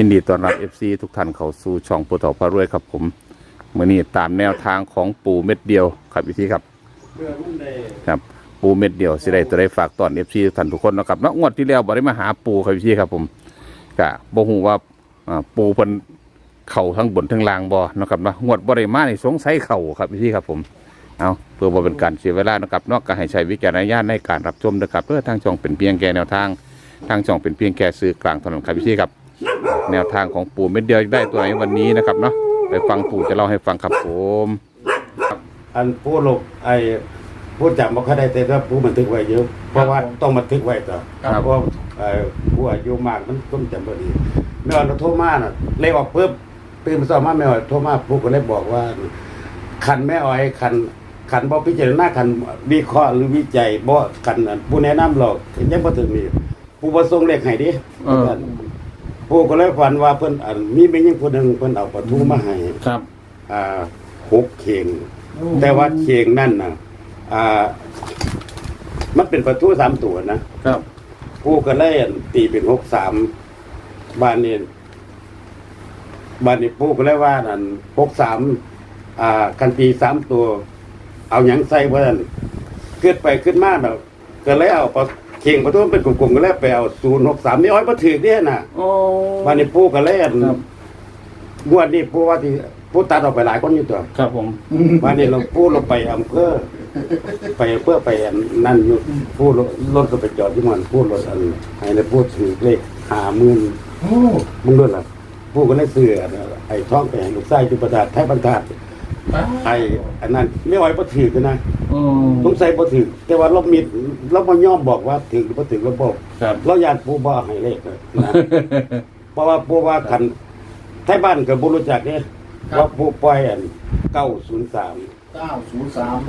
ยินดีต้อนรับ FC ทุกท่านเข้าสู่ช่องปูต่อพารวยครับผมมื่อนี้ตามแนวทางของปูเม็ดเดียวครับวิธีครับครับปูเม็ดเดียวสิได้ตัวได้ฝากตอน FC ทุกท่านทุกคนนะครับเนาะงวดที่แล้วบ่ได้มาหาปูครับวิธีครับผมก็บ่ฮู้ว่าอ่าปูเพิ่นเข้าทั้งบนทั้งล่างบ่นะครับเนาะงวดบ่ได้มานี่สงสัยเข้าครับวิธีครับผมเอาเพื่อบ่เป็นการเสียเวลานะครับเนอกก็ให้ใช้วิจารณญาณในการรับชมนะครับเพื่อทางช่องเป็นเพียงแค่แนวทางทางช่องเป็นเพียงแค่สื่อกลางถนนครับพี่ครับ แนวทางของปู่เม็ดเดียวได้ตัวไหนวันนี้นะครับเนาะไปฟังปู่จะเล่าให้ฟังครับผมอันผู้ลกไอ้ผู้จำบ่ค่อยได้แต่ว่าผู้บันทึกไว้เยอะ เพราะว่าต้องบันทึกไว้ต่อครับเพราะเอ่อผู้อายุมากมันต้องจำบ่ดีแม่ว่าเราโทรมาน่ะเลขออกปุ๊บตื่นมาสอบมาแม่ว่าโทรมาผู้ก็เลยบอกว่า คันแม่อ้อยคันคันบ่พิจารณาคันวิเคราะห์หรือวิจัยบ่คันอันผู้แนะนำหรอกยังบ่ถึงนี่ผู้บ่ส่งเลขให้ดิเออ ผู้ก็เลยฝันว่าเพิ่นอันมีแม่ยิ่งผู้หนึงเพิ่นเอาปลาทูมาให้ครับอ่าหกเข่งแต่ว่าเข่งนั่นน่ะอ่า มันเป็นประตูสามตัวนะครับ ผู้ก็เลยอั่นตีเป็นหกสามบ้านนี้บ้านนี้ผู้ก็เลยว่านั่นหกสามอ่าคันตีสามตัว เอาหยังใส่เพื่อนขึ้นไปขึ้นมาแบบก็เลยเอาปลา เข่งประตูมันเป็นกลมๆก็เลยไปเอาศูนย์หกสามนี่อ้อยมาถือเนี่ยน่ะโอ้บ้านนี้ผู้ก็เลยอั่นครับ งวดนี้ผู้ว่าที่ผู้ตัดออกไปหลายคนอยู่ตัวครับผมวันนี้เราพูดเราไปอำเภอไปเพื่อไปอันนั่นอยู่พูดรถรถก็ไปจอดที่มันพูดรถอันให้เลยพูดถือเลขหาหมื่น โอ้มึงด้วยล่ะพูดก็เลยเสืออันไอ้ท้องไปให้ลูกไส้จุประดาษไทยบรรทัด ไอ้อันนั้นไม่ไหวบ่ถือกันนะโอ้สงสัยบ่ถือแต่ว่าเรามีเราบ่ยอมบอกว่าถือหรือบ่ถือเราบอกครับ เราอยากปูบ่ให้เลขเลยนะ เพราะว่าปูว่าคันไทยบ้านก็บ่รู้จักเด้ว่าปูปล่อยอัน903 เก้าศูนย์สาม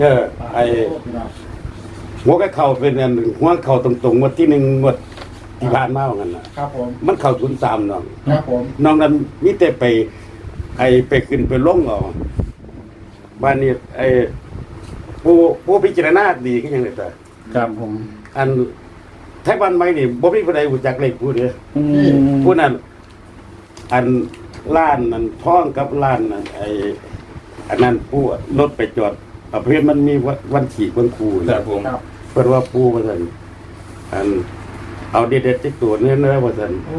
เออไอ้ หัวก็เข่าเป็นอันหนึ่งหัวเข่าตรงๆงวดที่หนึ่งงวดที่ผ่านมาว่างั้นน่ะ ครับผม มันเข่าศูนย์สามน้อง ครับผม น้องนั้นมีแต่ไปไอ้ไปขึ้นไปลงเอา บ้านนี้ไอ้ผู้ผู้พิจารณาดีก็ยังไงแต่ครับผมอันไทยบ้านใหม่นี่บ่มีผู้ใดรู้จักเลขผู้เดียวอืมผู้นั้นอันล้านนั้นท้องกับล้านนั้นไอ้อันนั้นผู้รถไปจอดประเภทมันมีวันวันขี่วันครูคนะ รับผมครับเพิ่นว่าปูว่าซั่นอันเอาเด็ดๆที่ตัวเนื้อเนื้อว่าซั่นโอ้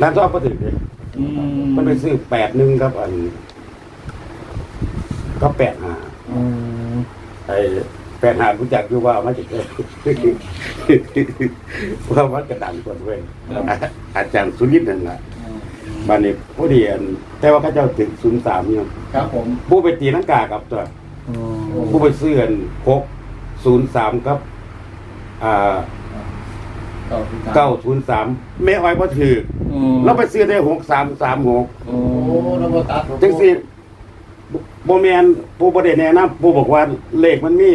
ร้านทองบ่ถึงเด้อืมันไปซื้อ81ครับ อัน ก็85อืมไอ้85รู้จักอยู่ว่ามาจากไหนเพราะว่ากระดังคนเว้ยอาจารย์สุรินทร์นั่นล่ะบัดนี้ผู้ดีอันแต่ว่าเขาเจ้าถึง03อยู่ครับผมผู้ไปตีนังกากับตัวโอ้ผู้ไปซื้ออัน603ครับ อ่าเก้าศูนย์สาม903แม่อ้อยบ่ถืออืมเราไปซื้อได้หกสามสามหกโอ้โอ้แล้วก็ตัดจังสิ โบแมนผู้ประเด็นแนะนำผู้บอกว่าเลขมันมี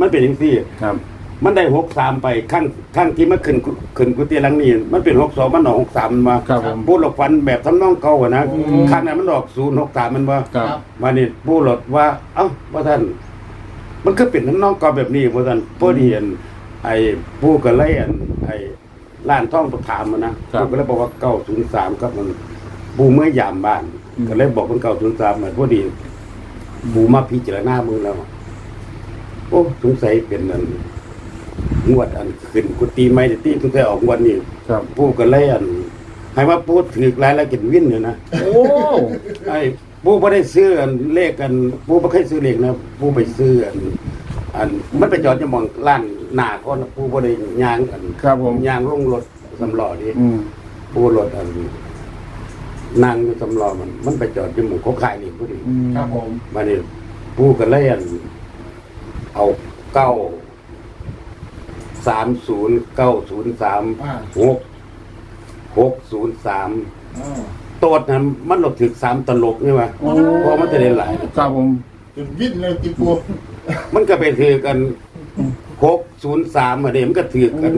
มันเป็นจังซี่ ครับ มันได้หกสามไปขั้นขั้นที่มันขึ้นกุขึ้นกุฏิหลังนี้มันเป็นหกสองมันออกหกสามมาครับผมผู้หลอกฟันแบบทำนองเก่าอะนะขั้นนั้นมันออกศูนย์หกสามมันว่าครับมานี่ผู้หลดว่า เอ้าว่าท่าน มันก็เป็นทำนองเก่าแบบนี้ว่าท่านพอดีอันไอ้ผู้ก็เลยอันไอ้ร้านท่องประถามมันนะครับผู้ก็เลยบอกว่าเก้าศูนย์สามครับมันบูเมื่อยามบ้านอืมก็เลยบอกมันเก้าศูนย์สามเหมือนพอดี บูมาพิจารณามือแล้วโอ้สงสัยเป็นอันงวดอันขึ้นกุฏิไม่ได้ตีสงสัยออกงวดนี้ครับผู้ก็เลยอันให้ว่าผู้ถือรายละเอียดวินอยู่นะโอ้ไอ้ผู้ไม่ได้ซื้ออันเลขกันผู้ไม่เคยซื้อเลขนะผู้ไปซื้ออันอันมันไปจอดจะมองร้านหน้าก่อนนะผู้ไม่ได้ยางอันครับผมยางลงรถสำล้อนี่อืมผู้รถอัน นั่งอยู่สำล้อมัน มันไปจอดอยู่หมู่เขาขายนี่ผู้ดีอืมครับผม มานี่ผู้กันเลยอันเอาเก้าสามศูนย์เก้าศูนย์สามอ่า หกหกศูนย์สามอ๋อโตดนั้นมันหลบถึงสามตลกนี่วะโอ้เพราะมันจะได้หลาย ครับผม จนวิ่นเลยติปูมันก็ไปถือกัน หกศูนย์สามอะเดมันก็ถือกัน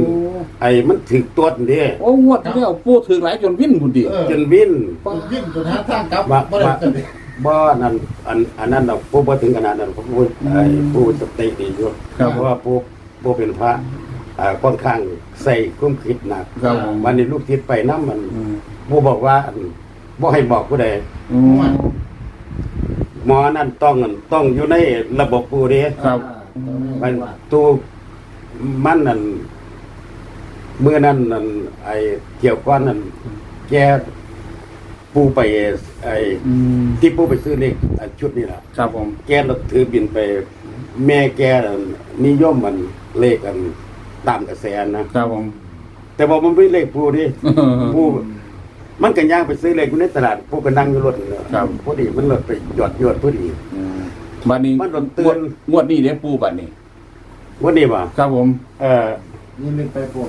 ไอ้มันถือตัวนี่ โอ้งวดที่แล้วปูถือหลายจนวิ่นพุ่นดิเออจนวินจนวิ่นจนหาทางกลับว่าบ่ได้ว่าจังเลยบ่นั่นอันอันนั้นเราผู้บ่ถึงขนาดนั้นผู้ผู้ไอ้ผู้สติดีอยู่ครับเพราะว่าผู้ผู้เป็นพระอ่าค่อนข้างใส่คุ้มคิดหนักครับผมวันนี้ลูกทิศไปน้ำมันอืมผู้บอกว่าอันบ่ให้บอกผู้ใดอืมหมอนั่นต้องต้องอยู่ในระบบปูเด้ครับ มันตูมันนั่นเมื่อนั้นนั่นไอ้เกี่ยวก้อนนั่นแกปูไปไอ้อืมที่ปูไปซื้อเลขอันชุดนี้ล่ะครับผมแกรถถือบินไป แม่แกนั่นนิยมมันเลขกันตามกระแสนะครับผมแต่บอกมันไม่เลขปูดิปูมันกันย่างไปซื้อเลขอยู่ในตลาดปูก็นั่งอยู่รถนี่แหละครับพอดีมันรถไปหยอดหยอดพอดีอืม บัดนี้มันโดนเตือน งวดงวดนี้เด้ปูบัดนี้ วันนี้ว่าครับผม เออนี่นึงไปปู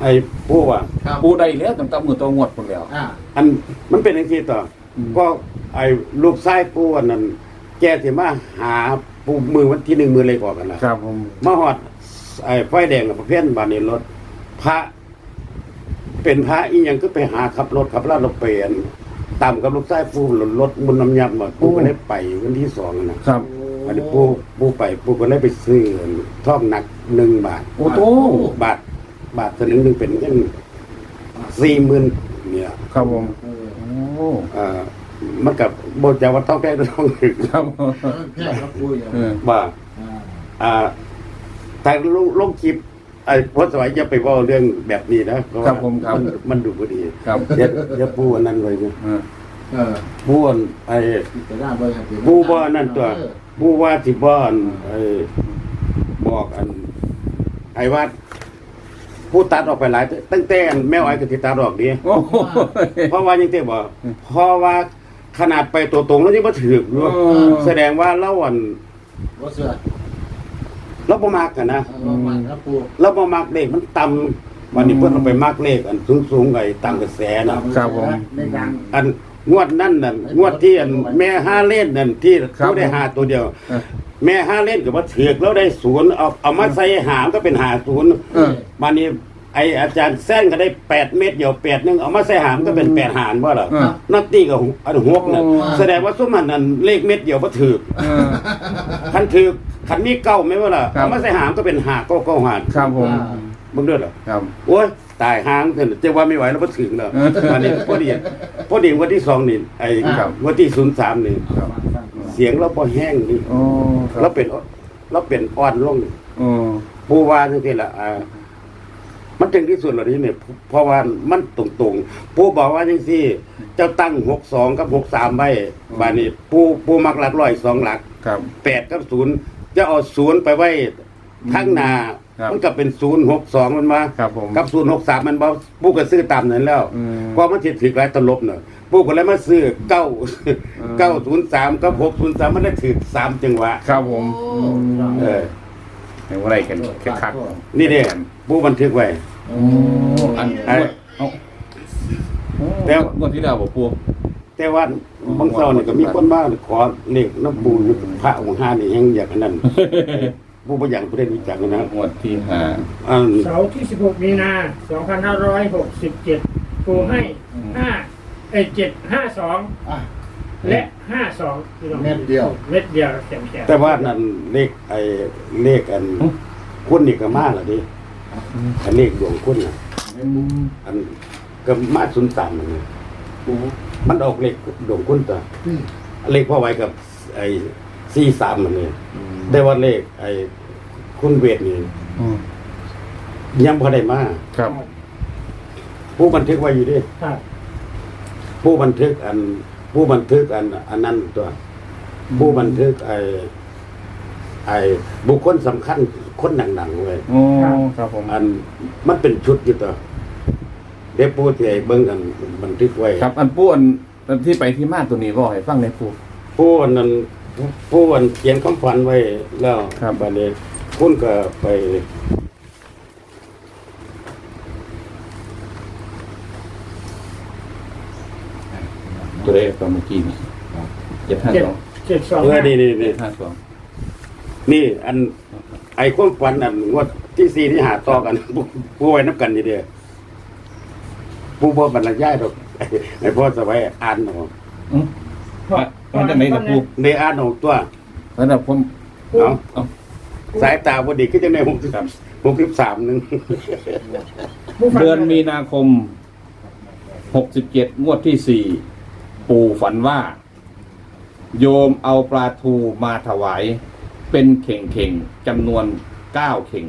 ไอ้ปูว่า ครับปูได้แล้วตั้งแต่มือตัวงวดพุ่นแล้ว อ่าอันมันเป็นอย่างที่ต่ออม ก็ไอ้ลูกชายปูอันนั้น แกสิมาหาปูมือวันที่หนึ่งมือเลยกว่ากันนะครับผม มาหอดไอ้ไฟแดงกับประเภทบานนี้รถ พระ เป็นพระอีหยังก็ไปหาขับรถขับลาดรถเปลี่ยน ตามกับลูกชายปูรถรถมุนน้ำยับมาปูก็ได้ไปวันที่สองนะครับอันนี้ปูปูไปปูก็ได้ไปซื้อท่องหนักหนึ่งบาทโอ้โตบาทบาทสลึงหนึ่งเป็นเงินสี่หมื่นเนี่ยครับผมเออโอ้เอ่อมันกับโบจาว่าต้องแก้ต้องถึงครับแค่ครับปูอย่างเออว่าอ่าอ่าแต่ลงลงคลิป ไอ้พจน์สวัยอย่าไปเว่าเรื่องแบบนี้นะเพาะว่าครับผมครับ นมันดูพอดีครับอย่าอย่าปูอันนั้นเลยนะเออเออปูอันไอ้จะได้บ่อย่างปูว่านั่นตัวปูว่าที่บ้านไอ้บอกอัน ไอ้ว่าผู้ตัดออกไปหลายตั้งแต่อันแมวไอ้ก็ติตัดออกดี โอ้โห เพราะว่ายังเต้บอกเพราะว่าขนาดไปตัวตรงแล้วยังมาถือกอยู่เออ แสดงว่าเล่าอันบ่เสือ เราบ่มักกันนะเอามาครับปูเราบ่มักเลขมันต่ำวันนี้เพิ่นเอาไปมักเลขอันสูงๆไอ้ตามกระแสนะครับผม ในดัง อันงวดนั่นน่ะงวดที่อันแม่ห้าเล่นนั่นที่ครับ เขาได้หาตัวเดียว เออ แม่ห้าเล่นก็บ่ถือกแล้วได้ศูนย์เอาเอามาใส่หามก็เป็นหาศูนย์เออวันนี้ไออาจารย์แซงก็ได้แปดเม็ดเดียวแปดนึงเอามาใส่หามก็เป็นแปดหารบ่ล่ะเออ นัตตี้กับอันหกน่ะโอ้ แสดงว่าสมันนั้นเลขเม็ดเดียวบ่ถือกเออ คันถือก คันมีเก้าไหมว่าล่ะครับ เอามาใส่หามก็เป็นหาเก้าเก้าหารครับผมเบิ่งเด้อเหรอครับ โอ้ยตายหางเถอะเจ้าว่าไม่ไหวแล้วบ่ถึงแล้วเออวันนี้พอดีพอดีวันที่สองนี่ไอ้ครับ วันที่ศูนย์สามนี่ครับ เสียงเราบ่แห้งนี่โอ้คเรารับเป็นเราเป็นอ่อนลงโอ้ผู้ว่าจังซี่ล่ะอ่ามันถึงที่สุดแล้วนี่เนี่ยเพราะว่ามันตรงๆผู้บอกว่าจังซี่ เจ้าตั้ง62กับ63ไว้บัดนี้ผู้ผู้มักหลักร้อยสองหลัก ครับ 8 กับ 0 จะเอา0ไปไว้ข้างหน้าครับมันก็เป็น062มันมาครับผมกับศูนย์หกสามมันบอกปูก็ซื้อตามนั้นแล้วอืมเพราะมันจะถือหลายตลบเนอะปูก็เลยมาซื้อเก้าเก้าศูนย์สามกับหกศูนย์สามมันได้ถือสามจังหวะครับผมเออ เห็นว่าอะไรกันแค่คักนี่เด้ปูบันทึกไว้ โอ้อันไอ้เอาแล้แล้ววงวดที่แล้วบอกปู แต่ว่าบางเช้านี่ก็มีคนมาขอเลขน้ำปูอยู่พระองค์ห้านี่ยังอยากอันนั้นปูบ่อยากผู้ใดรู้จักนะงวดที่ห้าอันเสาร์ที่ 16 มีนา 2567ปูให้5เอ้ย752 อะ และ 52พี่น้องเม็ดเดียว เม็ดเดียวแข็งแข็งแต่ว่านั่นเลขไอ้เลขอันคุณนี่ก็มาแล้วดิอันเลขดวงคุณน่ะ อันก็มาศูนย์สามนั่นไง มันออกเลขดวงคุณตัวอืมเลขพ่อไว้กับ ไอ้สี่สามมันนี่ได้ว่าเลข ไอ้คุณเวทนี่อืมยังพอได้มาครับ ผู้บันทึกไว้อยู่ดิครับผู้บันทึกอัน ผู้บันทึกอัน อันนั้นตัว ผู้บันทึกไอ้ไอ้บุคคลสำคัญคนหนังๆเลยโอ้ครับผมอันมันเป็นชุดอยู่ตัว เดี๋ยวผู้ที่ไอ้เบิ้งกันบันทึกไว้ครับ อันปูอันอันที่ไปที่มาตัวนี้บอกให้ฟังในอยปูผู้อันนั้นผู้อันเขียนคำฝันไว้แล้วครับ บัดนี้คุณก็ไป ตัวเลขตอนเมื่อกี้นี่เจ็ดห้าสอง7เออนี่7นี่ เจ็นี่ดห้าสองนี่อันไอ้ความฝันอันงวดที่สี่ที่หาต่อกัน ผู้ผู้ไว้นับกันนี่เดียว ผู้บ่บรรยายดอกไอ้พ่อสบายอ่านเอาอืมมันจะไหนกับปูในอ่านเอาตัวแล้วนะผมเอาเอาสายตาบ่ดีก็จะในหกสิบครับหกสิบสามหนึ่งผู้ฟังเดือนมีนาคมหกสิบเจ็ดงวดที่สี่ปู่ฝันว่า โยมเอาปลาทูมาถวาย เป็นเข่งเข่งๆจำนวนเก้าเข่ง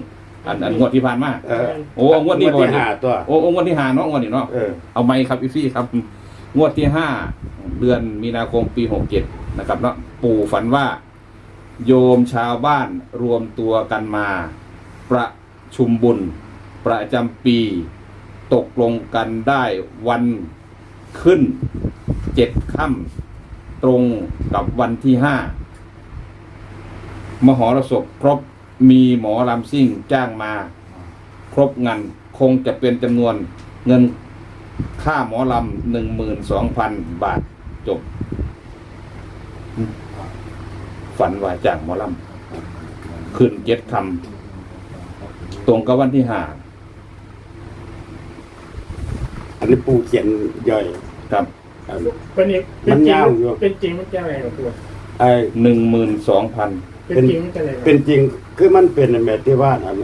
อันอันงวดที่ผ่านมาเออโอ้งวดนี้งวดที่บ่ห้าตัว โอ้โอ้งวดที่ห้าเนาะงวดนี้เนาะ เออ เอาไหมครับอีฟี่ครับ งวดที่ห้าเดือนมีนาคมปีหกเจ็ดนะครับเนาะปู่ฝันว่า โยมชาวบ้านรวมตัวกันมา ประชุมบุญ ประจำปี ตกลงกันได้วันขึ้นเจ็ดค่ำตรงกับวันที่ห้ามหรสพครบ มีหมอลำซิ่งจ้างมา ครบงานคงจะเป็นจำนวนเงินค่าหมอลำหนึ่งหมื่นสองพันบาทจบ ฝันว่าจ้างหมอลำขึ้นเจ็ดคำตรงกับวันที่ห้าอันนี้ปูเขียนย่อยครับ ครับ เป็นอีกมันยาวอยู่ เป็นจริงมันจะอะไรหรอปูไอ้หนึ่งหมื่นสองพันเป็นจริงมันจะอะไรหรอเป็นจริง คือมันเป็นแบบที่ว่าอัน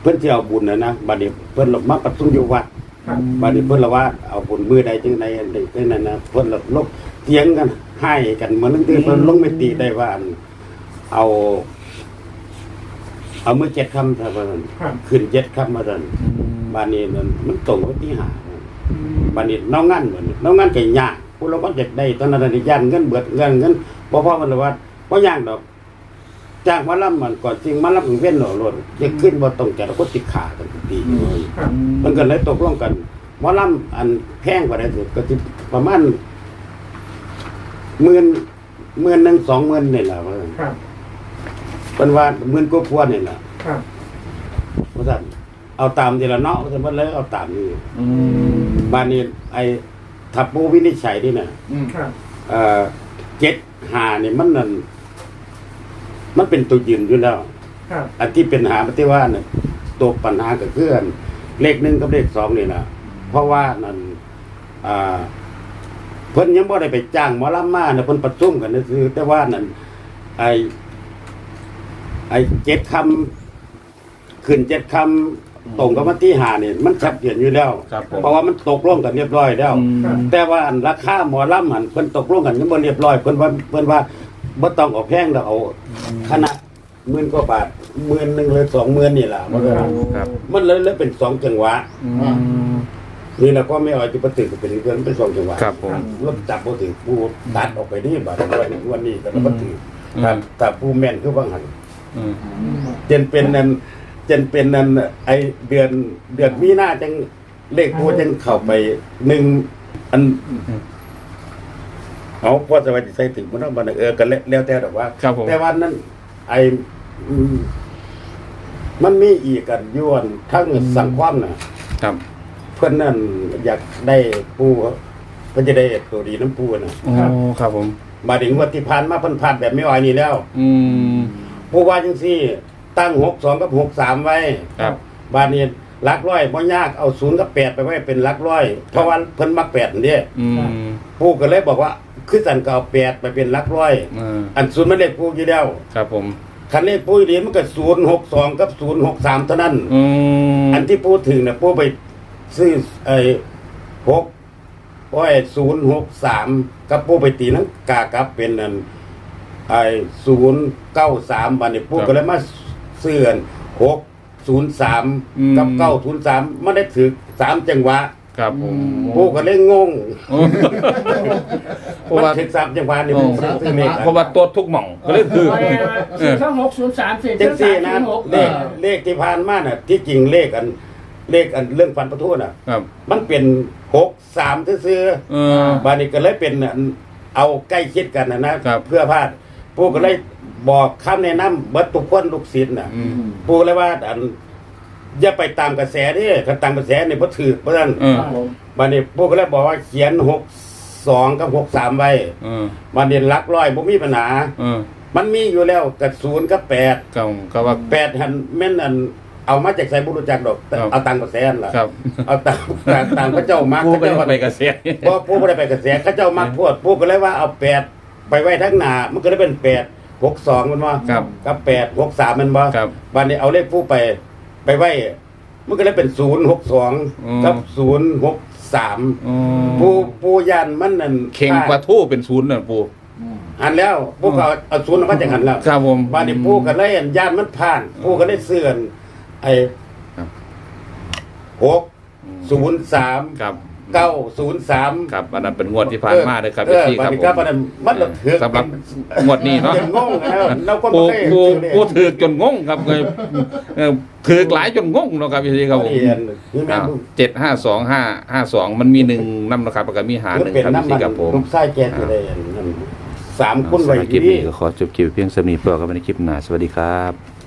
เพิ่นสิเอาบุญนะนะบัดนี้เพิ่นหลบมาประชุมอยู่วัดครับบัดนี้เพิ่นละว่าเอาบุญมือใดจึงใดอันใดจังนั้นนะเพิ่นละลบเถียงกันให้กันเหมือนนึงที่เพิ่นลงไม่ตีได้ว่าอันเอา เอามือเจ็ดคำถ้าว่าซั่นครับขึ้นเจ็ดคำมาซั่นบัดนี้นั่นมันตรงกับที่หาบัดนี้น้องงานเหมือนน้องงานก็ยากผู้เราก็อยากได้ตอนนั้นนะย่านเงินเบิดเงินเงินบ่พอมันละว่าบ่ยากดอก จ้างมาล่ำมันก่อนจริงมาล่ำเว้นหน่อรถจะขึ้นว่าตรงแก่เราก็ติดขากันดีครับมันก็เลยตกลงกันหมาล่ำอันแพงกว่าได้สุดก็จะประมาณหมื่นหมื่นหนึ่งสองหมื่นนี่แหละว่าครับเป็นว่าหมื่นกว่าๆนี่แหละครับว่าสั่นเอาตามทีละเนาะว่าสั่นว่าเลยเอาตามนี่บ้านนี้ไอ้ทับปูวินิจฉัยนี่น่ะอืมครับเอ่อเจ็ดหานี่มันนั่น มันเป็นตัวยืนอยู่แล้ว ครับ อันที่เป็นหาปฏิว่าเนี่ยตัวปัญหาก็คืออันเลขหนึ่งกับเลขสองนี่นะเพราะว่านั่นอ่าเพิ่นยังบ่ได้ไปจ้างหมอลำมาเนี่ยเพิ่นประชุมกันนั่นคือแต่ว่านั่นไอไอเจ็ดคำขึ้นเจ็ดคำตรงกับวันที่หาเนี่ยมันชัดเจนอยู่แล้ว ครับผม เพราะว่ามันตกลงกันเรียบร้อยแล้วแต่ว่าอันราคาหมอลำหันเพิ่นตกลงกันยังบ่เรียบร้อยเพิ่นว่าเพิ่นว่า บ่ต้องเอาแพงดอกเอาคณะหมื่นกว่าบาทหมื่นหนึ่งหรือสองหมื่นนี่ล่ะมันก็ครับ มันเลยเลยเป็นสองจังหวะนี่แหละก็ไม่เอาจิปตึกเป็นเรื่องเป็นสองจังหวะครับผมรถจับบ่ถึงผู้ตัดออกไปนี่บาดด้วยวันนี้ก็บ่ถึงอืมถ้าถ้าผู้แม่นคือว่าหันอืมจนเป็นนั่นจนเป็นนั่นไอเดือนเดือนมีนาจังเลขผู้จังเข้าไปหนึ่งอัน เอาพอสวัสดิใส่ถึงมันต้องบันเออกันแล้วแล้วแต่ดอกว่า ครับผม แต่วันนั้น ไออืมมันมีอีกกันย้วนทั้งสังความน่ะ ครับเพื่อนนั่นอยากได้ปูเพื่อนจะได้ตัวดีน้ำปูน่ะโอ้ครับผม มาถึงวันที่ผ่านมาเพิ่นผ่านแบบไม่อ่อยนี่แล้ว อืม ผู้ว่าจังซี่ ตั้งหกสองกับหกสามไว้ครับ บาดนี้หลักร้อยบ่ยากเอาศูนย์กับแปดไปไว้เป็นหลักร้อย เพราะว่าเพิ่นมักแปดนี่เด้อืม ผู้ก็เลยบอกว่า คือสันก็เอาแปดไปเป็นหลักร้อย อ่าอันศูนย์มันเลขผู้อยู่แล้วครับผม คันเลขผู้ดีมันก็ศูนย์หกสองกับศูนย์หกสามเท่านั้น อืมอันที่พูดถึงเนี่ยผู้ไปซื้อไอ้หกโอ้ยศูนย์หกสามกับผู้ไปตีนังกากับเป็นอันไอ้ศูนย์เก้าสามบันนี้ผู้ก็เลยมาเสื่อนหกศูนย์สามกับเก้าศูนย์สามไม่ได้ถือสามจังหวะ ครับผมผู้ก็เลยงงโอ้เพราะมันว่าถือสามจังหวะนี่โอ้ผมซื้อเลขเพราะว่าตัวทุกหม่องก็เลยคือ สี่ช่องหกศูนย์สามสี่จัช่องงสี่สามนะศูนย์หกเลขเลขที่ผ่านมาน่ะ ที่จริงเลขอัน เลขอันเรื่องฟันประทุน่ะ ครับ มันเป็นหกสามซื้อๆเออบานี้ก็เลยเป็นอันเอาใกล้ชิดกันนะนะครับ เพื่อพลาดผู้ก็เลยบอกคำแนะนำเบิดทุกคนลูกศิษย์น่ะ อืมผู้เลยว่าอัน อย่าไปตามกระแสนี่ถ้าตามกระแสนี่บ่ถือเพราะฉะนั้นเออครับผมบานี้ผู้ก็เลยบอกว่าเขียนหกสองกับหกสามไว้เออบานี้หลักร้อยบ่มีปัญหาเออมันมีอยู่แล้วกับศูนย์กับแปดก็ก็ว่า แปดหันแม่นอันเอามาจากใส่บุรุษจักดอกแต่ครับ เอาตามกระแสนั่นล่ะครับเอาตามตามตามพระเจ้ามาผู้พระก็เจ้าไปกระเสีย เพราะผู้ไม่ได้ไปกระแสเขาเจ้ามักพวดผู้ก็เลยว่าเอาแปดไปไว้ทั้งหนามันก็เลยเป็นแปดหกสองมันว่าครับ กับแปดหกสามมันว่าครับ วันนี้เอาเลขผู้ไป ไปไว้ มันก็เลยเป็นศูนย์หกสองอืม กับศูนย์หกสามอ๋อปูปูยันมันนั่นเข่งปลาทูเป็นศูนย์น่ะปูอืมหันแล้วปูก็เอาเอาศูนย์มาจากหันแล้ว ครับผม บ้านนี้ปูก็เลยอันย่านมันผ่านปูก็เลยเสื่อนไอ้ครับ หกศูนย์สามครับ เก้าศูนย์สามครับอันนั้นเป็นงวดที่ผ่านมาเลยครับเออพี่บัคดรับนี้ผมก็บัดนั้นมันระเถือกสำหรับงวดนี้เนาะจงงแล้วเราก็ปูไม่เคยปูซื้อเลยปูถือจนงงครับเลยเออถือหลายจนงงเนาะครับพี่ครับผมเรียนนี่แม่นเจ็ดห้าสองห้าห้าสองมันมีหนึ่งน้ำนะครับแล้วก็มีหาหนึ่งเป็นครับน้ำพี่มันครับผมลูกไส้แก๊สอยู่เลยนั่นสามคนไว้สำหรับคลิปที่นี้ก็ขอจบคลิปเพียงสำนีเพื่อกันในคลิปหน้าสวัสดีครับ